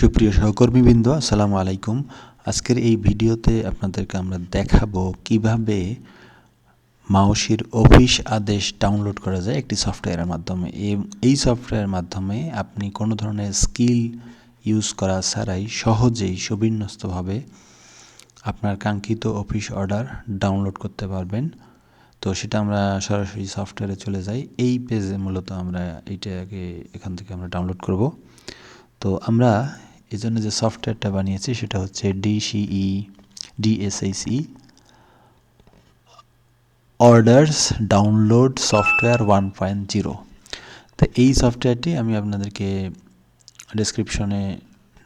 সুপ্রিয় সহকর্মীবৃন্দ, আসসালামু আলাইকুম। আজকের এই ভিডিওতে আপনাদেরকে আমরা দেখাবো কীভাবে মাউসির অফিস আদেশ ডাউনলোড করা যায় একটি সফটওয়্যারের মাধ্যমে। এই সফটওয়্যারের মাধ্যমে আপনি কোনো ধরনের স্কিল ইউজ করা ছাড়াই সহজেই সুবিন্যস্তভাবে আপনার কাঙ্ক্ষিত অফিস অর্ডার ডাউনলোড করতে পারবেন। তো সেটা আমরা সরাসরি সফটওয়্যারে চলে যাই। এই পেজে মূলত আমরা এইটাকে এখান থেকে আমরা ডাউনলোড করব। তো আমরা এই জন্য যে সফটওয়্যারটা বানিয়েছি সেটা হচ্ছে DCE DSIC orders download software one point zero তো এই সফটওয়্যারটি আমি আপনাদেরকে ডিসক্রিপশনে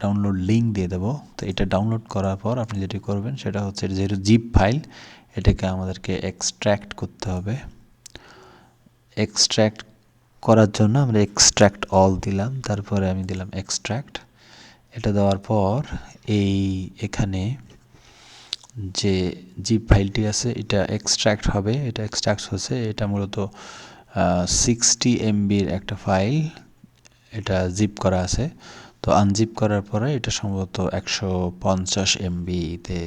ডাউনলোড লিঙ্ক দিয়ে দেবো। তো এটা ডাউনলোড করার পর আপনি যেটি করবেন সেটা হচ্ছে যেহেতু জিপ ফাইল এটাকে আমাদেরকে এক্সট্র্যাক্ট করতে হবে। এক্সট্র্যাক্ট করার জন্য আমরা এক্সট্র্যাক্ট অল দিলাম, তারপরে আমি দিলাম এক্সট্র্যাক্ট এটা দেওয়ার পর এই এখানে যে জিপ ফাইলটি আছে, এটা এক্সট্র্যাক্ট হবে। এটা এক্সট্র্যাক্ট হচ্ছে এটা মূলত সিক্সটি এমবির একটা ফাইল এটা জিপ করা আছে। তো আনজিপ করার পরে এটা সম্ভবত একশো পঞ্চাশ এমবিতে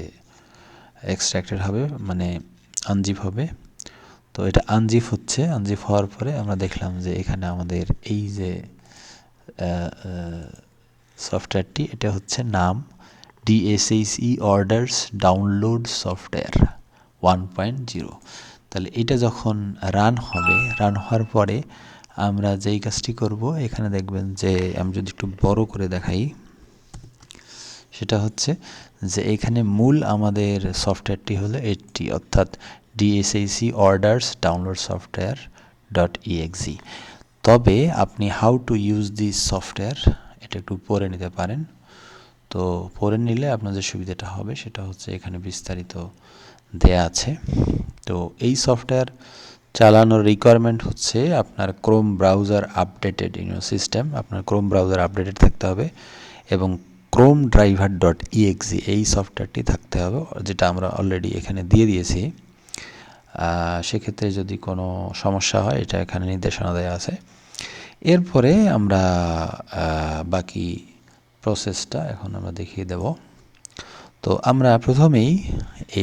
এক্সট্র্যাক্টেড হবে মানে আনজিপ হবে। তো এটা আনজিপ হচ্ছে। আনজিপ হওয়ার পরে আমরা দেখলাম যে এখানে আমাদের এই যে সফটওয়্যারটি, এটা হচ্ছে নাম DSHSE orders download software one point zero তাহলে এটা যখন রান হবে রান হওয়ার পরে আমরা যেই কাজটি করব, এখানে দেখবেন যে আমি যদি একটু বড় করে দেখাই, সেটা হচ্ছে যে এখানে মূল আমাদের সফটওয়্যারটি হলো এটি, অর্থাৎ DSSC orders download software dot EXE তবে আপনি how to use this software এটা একটু পরে নিতে পারেন। তো পরে নিলে আপনার যে সুবিধাটা হবে, সেটা হচ্ছে এখানে বিস্তারিত দেয়া আছে। তো এই সফটওয়্যার চালানোর রিকোয়ারমেন্ট হচ্ছে আপনার Chrome browser updated you know system আপনার ক্রোম ব্রাউজার আপডেটেড থাকতে হবে এবং ক্রোম ড্রাইভার ডট ইএক্সি এই সফটওয়্যারটি থাকতে হবে, যেটা আমরা অলরেডি এখানে দিয়ে দিয়েছি। সেক্ষেত্রে যদি কোনো সমস্যা হয়, এটা এখানে নির্দেশনা দেওয়া আছে। এরপরে আমরা বাকি প্রসেসটা এখন আমরা দেখিয়ে দেব। তো আমরা প্রথমেই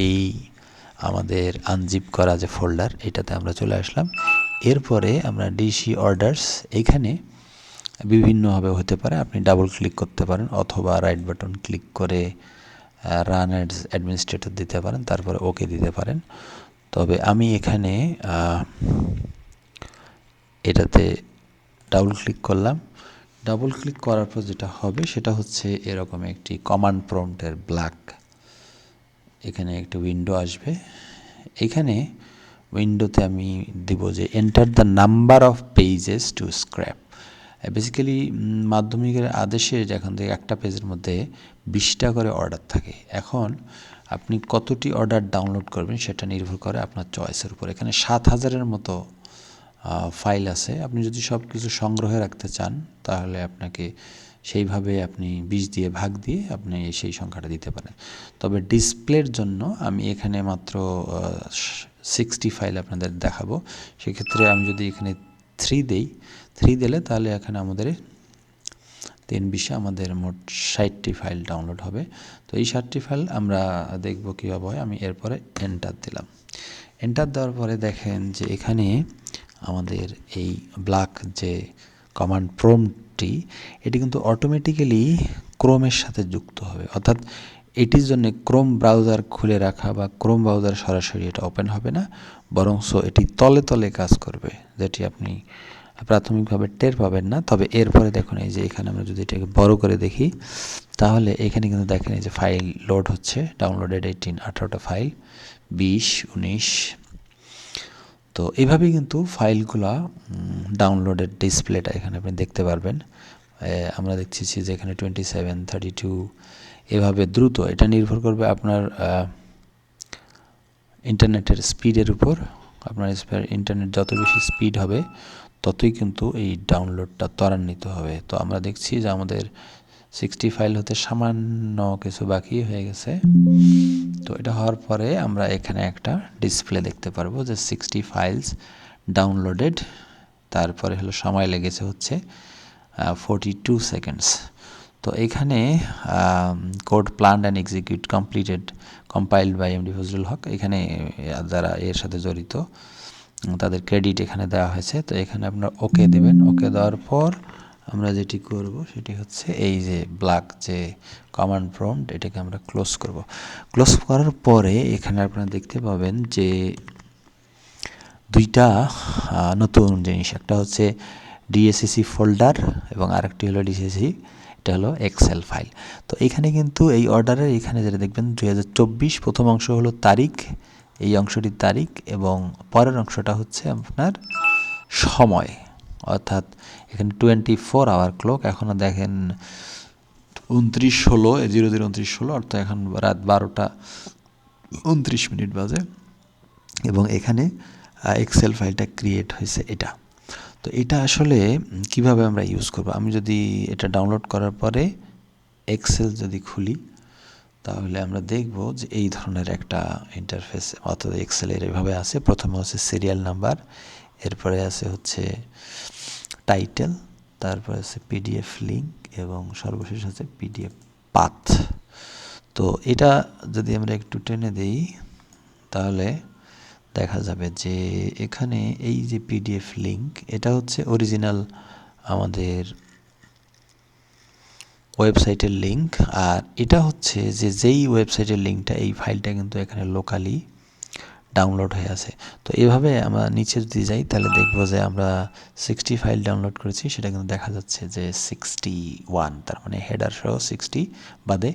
এই আমাদের আনজিপ করা যে ফোল্ডার এটাতে আমরা চলে আসলাম। এরপরে আমরা ডিসি অর্ডার্স এইখানে বিভিন্নভাবে হতে পারে আপনি ডাবল ক্লিক করতে পারেন অথবা রাইট বাটন ক্লিক করে রান অ্যাডস অ্যাডমিনিস্ট্রেটর দিতে পারেন, তারপরে ওকে দিতে পারেন। তবে আমি এখানে এটাতে ডাবল ক্লিক করলাম। ডাবল ক্লিক করার পর যেটা হবে, সেটা হচ্ছে এরকম একটি কমান্ড প্রম্পটের ব্ল্যাক এখানে একটি উইন্ডো আসবে। এখানে উইন্ডোতে আমি দিব যে enter the number of pages to scrap basically মাধ্যমিকের আদেশে যেখান থেকে একটা পেজের মধ্যে বিশটা করে অর্ডার থাকে, এখন আপনি কতটি অর্ডার ডাউনলোড করবেন সেটা নির্ভর করে আপনার চয়েসের উপর। এখানে সাত হাজারের মতো ফাইল আছে। আপনি যদি সব কিছু সংগ্রহে রাখতে চান, তাহলে আপনাকে সেইভাবে আপনি বিশ দিয়ে ভাগ দিয়ে আপনি সেই সংখ্যাটা দিতে পারেন। তবে ডিসপ্লের জন্য আমি এখানে মাত্র সিক্সটি ফাইল আপনাদের দেখাবো। সেক্ষেত্রে আমি যদি এখানে থ্রি দেই থ্রি দিলে তাহলে এখানে আমাদের তিন বিশে আমাদের মোট ষাটটি ফাইল ডাউনলোড হবে। তো এই ষাটটি ফাইল আমরা দেখব কীভাবে হয়। আমি এরপরে এন্টার দিলাম। এন্টার দেওয়ার পরে দেখেন যে এখানে আমাদের এই ব্ল্যাক যে কমান্ড প্রোমটি এটি কিন্তু অটোমেটিক্যালি ক্রোমের সাথে যুক্ত হবে। অর্থাৎ এটির জন্য ক্রোম ব্রাউজার খুলে রাখা বা ক্রোম ব্রাউজার সরাসরি এটা ওপেন হবে না, বরং সো এটি তলে তলে কাজ করবে, যেটি আপনি প্রাথমিকভাবে টের পাবেন না। তবে এরপরে দেখুন, এই যে এখানে আমরা যদি এটাকে বড় করে দেখি, তাহলে এখানে কিন্তু দেখেন এই যে ফাইল লোড হচ্ছে ডাউনলোডেড এইটিন আঠারোটা ফাইল বিশ, উনিশ তো এইভাবেই কিন্তু ফাইলগুলা ডাউনলোডের ডিসপ্লেটা এখানে আপনি দেখতে পারবেন। আমরা দেখছি যে এখানে টোয়েন্টি সেভেন থার্টি টু এভাবে দ্রুত এটা নির্ভর করবে আপনার ইন্টারনেটের স্পিডের উপর। আপনার ইন্টারনেট যত বেশি স্পিড হবে, ততই কিন্তু এই ডাউনলোডটা ত্বরান্বিত হবে। তো আমরা দেখছি যে আমাদের সিক্সটি ফাইল হতে সামান্য কিছু বাকি হয়ে গেছে। তো এটা হওয়ার পরে আমরা এখানে একটা ডিসপ্লে দেখতে পারব যে সিক্সটি ফাইলস ডাউনলোডেড তারপরে হলো সময় লেগেছে হচ্ছে ফোরটি টু সেকেন্ডস তো এখানে code plan and execute completed compiled by MD Fazlul Haque এখানে যারা এর সাথে জড়িত, তাদের ক্রেডিট এখানে দেওয়া হয়েছে। তো এখানে আপনার ওকে দেবেন। ওকে দেওয়ার পর আমরা যেটি করব সেটি হচ্ছে এই যে ব্ল্যাক যে কমান্ড প্রম্পট এটাকে আমরা ক্লোজ করব। ক্লোজ করার পরে এখানে আপনারা দেখতে পাবেন যে দুইটা নতুন জিনিস। একটা হচ্ছে ডিএসসিসি ফোল্ডার এবং আরেকটি হলো ডিসিসি এটা হলো এক্সেল ফাইল তো এখানে কিন্তু এই অর্ডারের এখানে যেটা দেখবেন, দুই হাজার চব্বিশ প্রথম অংশ হলো তারিখ, এই অংশটির তারিখ এবং পরের অংশটা হচ্ছে আপনার সময়। অর্থাৎ এখানে টোয়েন্টি ফোর আওয়ার ক্লক এখনও দেখেন উনত্রিশ ষোলো জিরো জিরো উনত্রিশ ষোলো, অর্থাৎ এখন রাত বারোটা উনত্রিশ মিনিট বাজে। এবং এখানে এক্সেল ফাইলটা ক্রিয়েট হয়েছে এটা। তো এটা আসলে কীভাবে আমরা ইউজ করব? আমি যদি এটা ডাউনলোড করার পরে এক্সেল যদি খুলি, তাহলে আমরা দেখব যে এই ধরনের একটা ইন্টারফেস অর্থাৎ এক্সেলের এভাবে আছে। প্রথমে হচ্ছে সিরিয়াল নাম্বার এরপরে আছে হচ্ছে টাইটেল তারপরে আছে পিডিএফ লিঙ্ক এবং সর্বশেষ হচ্ছে পিডিএফ পাথ তো এটা যদি আমরা একটু টেনে দিই, তাহলে দেখা যাবে যে এখানে এই যে পিডিএফ লিঙ্ক এটা হচ্ছে অরিজিনাল আমাদের ওয়েবসাইটের লিঙ্ক আর এটা হচ্ছে যে যেই ওয়েবসাইটের লিঙ্কটা এই ফাইলটা কিন্তু এখানে লোকালি ডাউনলোড হয়ে আছে। তো এভাবে আমরা নিচে যদি যাই, তাহলে দেখব যে আমরা সিক্সটি ফাইল ডাউনলোড করেছি, সেটা কিন্তু দেখা যাচ্ছে যে সিক্সটি ওয়ান তার মানে হেডার সহ সিক্সটি বাদে।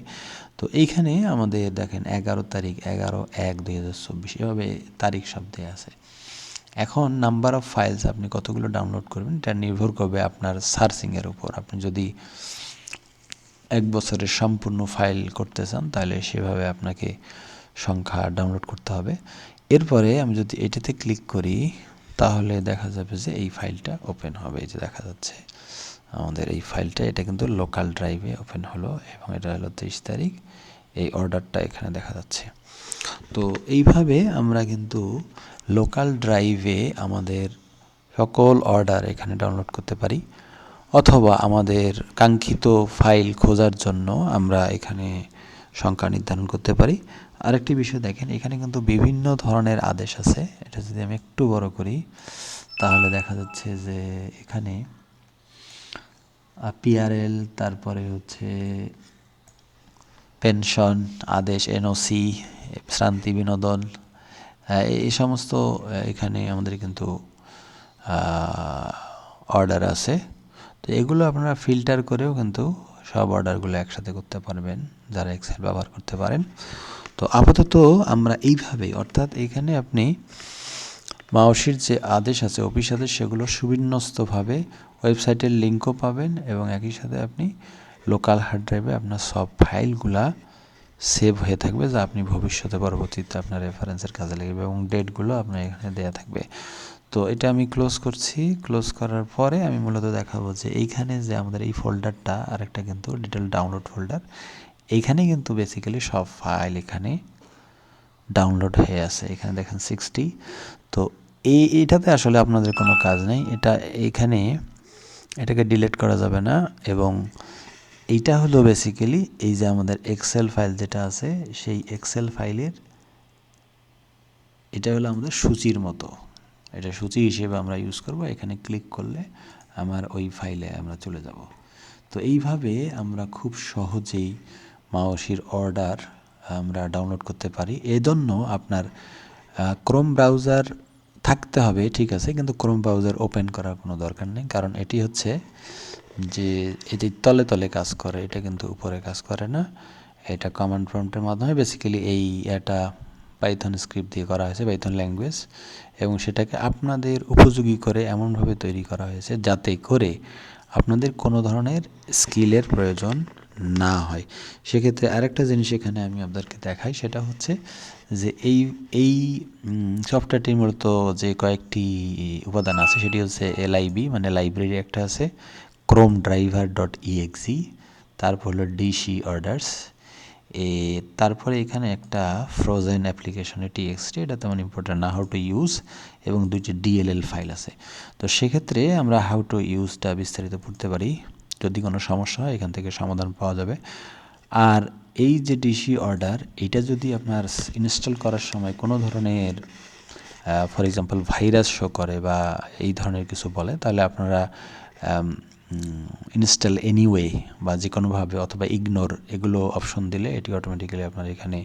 তো এইখানে আমাদের দেখেন এগারো তারিখ, এগারো এক দুই হাজার চব্বিশ, এভাবে তারিখ সব দেওয়া আছে। এখন নাম্বার অফ ফাইলস আপনি কতগুলো ডাউনলোড করবেন, এটা নির্ভর করবে আপনার সার্চিংয়ের উপর। আপনি যদি এক বছরের সম্পূর্ণ ফাইল করতে চান, তাহলে সেভাবে আপনাকে সংখ্যা ডাউনলোড করতে হবে। এরপরে আমি যদি এটাতে ক্লিক করি, তাহলে দেখা যাবে যে এই ফাইলটা ওপেন হবে। এই যে দেখা যাচ্ছে, আমাদের এই ফাইলটা এটা কিন্তু লোকাল ড্রাইভে ওপেন হলো এবং এটা হলো তেইশ তারিখ। এই অর্ডারটা এখানে দেখা যাচ্ছে। তো এইভাবে আমরা কিন্তু লোকাল ড্রাইভে আমাদের সকল অর্ডার এখানে ডাউনলোড করতে পারি। অথবা আমাদের কাঙ্ক্ষিত ফাইল খোঁজার জন্য আমরা এখানে সংখ্যা নির্ধারণ করতে পারি। আরেকটি বিষয় দেখেন, এখানে কিন্তু বিভিন্ন ধরনের আদেশ আছে। এটা যদি আমি একটু বড় করি, তাহলে দেখা যাচ্ছে যে এখানে পিআরএল তারপরে হচ্ছে পেনশন আদেশ এনওসি শ্রান্তি বিনোদন এই সমস্ত এখানে আমাদের কিন্তু অর্ডার আছে। তো এগুলো আপনারা ফিল্টার করেও কিন্তু সব অর্ডারগুলো একসাথে করতে পারবেন, যারা এক্সেল ব্যবহার করতে পারেন। তো আপাতত আমরা এইভাবেই, অর্থাৎ এখানে আপনি মাওসির যে আদেশ আছে, অফিস আদেশ, সেগুলো সুবিন্যস্তভাবে ওয়েবসাইটের লিঙ্কও পাবেন এবং একই সাথে আপনি লোকাল হার্ড ড্রাইভে আপনার সব ফাইলগুলা সেভ হয়ে থাকবে, যা আপনি ভবিষ্যতে পরবর্তীতে আপনার রেফারেন্সের কাজে লাগবে এবং ডেটগুলো আপনার এখানে দেয়া থাকবে। তো এটা আমি ক্লোজ করছি। ক্লোজ করার পরে আমি মূলত দেখাবো যে এইখানে যে আমাদের এই ফোল্ডারটা আরেকটা কিন্তু ডিটেল ডাউনলোড ফোল্ডার এইখানে কিন্তু বেসিক্যালি সব ফাইল এখানে ডাউনলোড হয়ে আছে। এখানে দেখেন সিক্সটি তো এই এটাতে আসলে আপনাদের কোনো কাজ নেই। এটা এখানে এটাকে ডিলিট করা যাবে না এবং এইটা হলো বেসিক্যালি এই যে আমাদের এক্সেল ফাইল যেটা আছে, সেই এক্সেল ফাইলের এটা হলো আমাদের সূচির মতো। এটা সূচি হিসেবে আমরা ইউজ করব। এখানে ক্লিক করলে আমার ওই ফাইলে আমরা চলে যাব। তো এইভাবে আমরা খুব সহজেই মাওসির অর্ডার আমরা ডাউনলোড করতে পারি। এজন্য আপনার ক্রোম ব্রাউজার থাকতে হবে, ঠিক আছে, কিন্তু ক্রোম ব্রাউজার ওপেন করার কোনো দরকার নেই। কারণ এটি হচ্ছে যে এটি তলে তলে কাজ করে, এটা কিন্তু উপরে কাজ করে না। এটা কমান্ড প্রম্পটের মাধ্যমে বেসিক্যালি এই এটা পাইথন স্ক্রিপ্ট দিয়ে করা হয়েছে পাইথন ল্যাঙ্গুয়েজ এবং সেটাকে আপনাদের উপযোগী করে এমনভাবে তৈরি করা হয়েছে যাতে করে আপনাদের কোনো ধরনের স্কিলের প্রয়োজন না হয়। সেক্ষেত্রে আরেকটা জিনিস এখানে আমি আপনাদেরকে দেখাই, সেটা হচ্ছে যে এই এই সফটওয়্যারটির মূলত যে কয়েকটি উপাদান আছে, সেটি হচ্ছে এলআইবি মানে লাইব্রেরি একটা আছে ক্রোম ড্রাইভার ডট ইএক্সি তারপর হলো ডিসি অর্ডার্স এ, তারপরে এখানে একটা ফ্রোজেন অ্যাপ্লিকেশনের টিএক্সটি এটা তেমন ইম্পর্টেন্ট না হাউ টু ইউজ এবং দুইটি ডিএলএল ফাইল আছে। তো সেক্ষেত্রে আমরা হাউ টু ইউজটা বিস্তারিত পড়তে পারি। যদি কোনো সমস্যা হয়, এখান থেকে সমাধান পাওয়া যাবে। আর এই যে ডিসি অর্ডার এটা যদি আপনার ইনস্টল করার সময় কোনো ধরনের ফর এক্সাম্পল ভাইরাস শো করে বা এই ধরনের কিছু বলে, তাহলে আপনারা ইনস্টল এনিওয়ে বা যে কোনোভাবে অথবা ইগনোর এগুলো অপশন দিলে এটি অটোমেটিক্যালি আপনার এখানে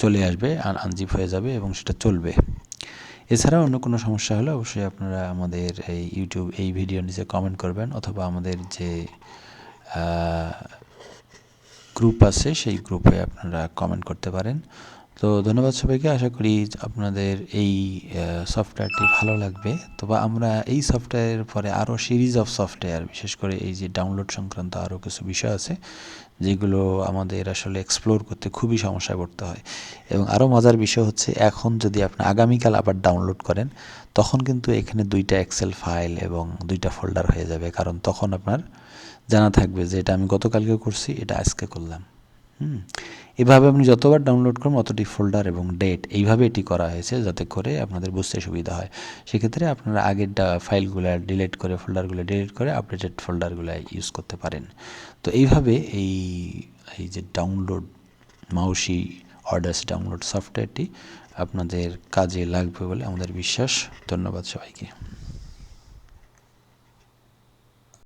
চলে আসবে আর আনজিপ হয়ে যাবে এবং সেটা চলবে। এছাড়া অন্য কোনো সমস্যা হলে অবশ্যই আপনারা আমাদের এই ইউটিউব এই ভিডিও নিচে কমেন্ট করবেন অথবা আমাদের যে গ্রুপ আছে সেই গ্রুপে আপনারা কমেন্ট করতে পারেন। তো ধন্যবাদ সবাইকে। আশা করি আপনাদের এই সফটওয়্যারটি ভালো লাগবে। তবে আমরা এই সফটওয়্যারের পরে আরও সিরিজ অফ সফটওয়্যার, বিশেষ করে এই যে ডাউনলোড সংক্রান্ত আরও কিছু বিষয় আছে, যেগুলো আমাদের আসলে এক্সপ্লোর করতে খুবই সমস্যায় পড়তে হয়। এবং আরও মজার বিষয় হচ্ছে, এখন যদি আপনি আগামীকাল আবার ডাউনলোড করেন, তখন কিন্তু এখানে দুইটা এক্সেল ফাইল এবং দুইটা ফোল্ডার হয়ে যাবে। কারণ তখন আপনার জানা থাকবে যে এটা আমি গতকালকে করছি, এটা আজকে করলাম। হুম? এভাবে আপনি যতবার ডাউনলোড করুন অতটি ফোল্ডার এবং ডেট এইভাবে এটি করা হয়েছে যাতে করে আপনাদের বুঝতে সুবিধা হয়। সেক্ষেত্রে আপনারা আগের ফাইলগুলো ডিলিট করে ফোল্ডারগুলো ডিলিট করে আপডেটেড ফোল্ডারগুলো ইউজ করতে পারেন। তো এইভাবে এই এই যে ডাউনলোড মাউসি অর্ডার্স ডাউনলোড সফটওয়্যারটি আপনাদের কাজে লাগবে বলে আমাদের বিশ্বাস। ধন্যবাদ সবাইকে।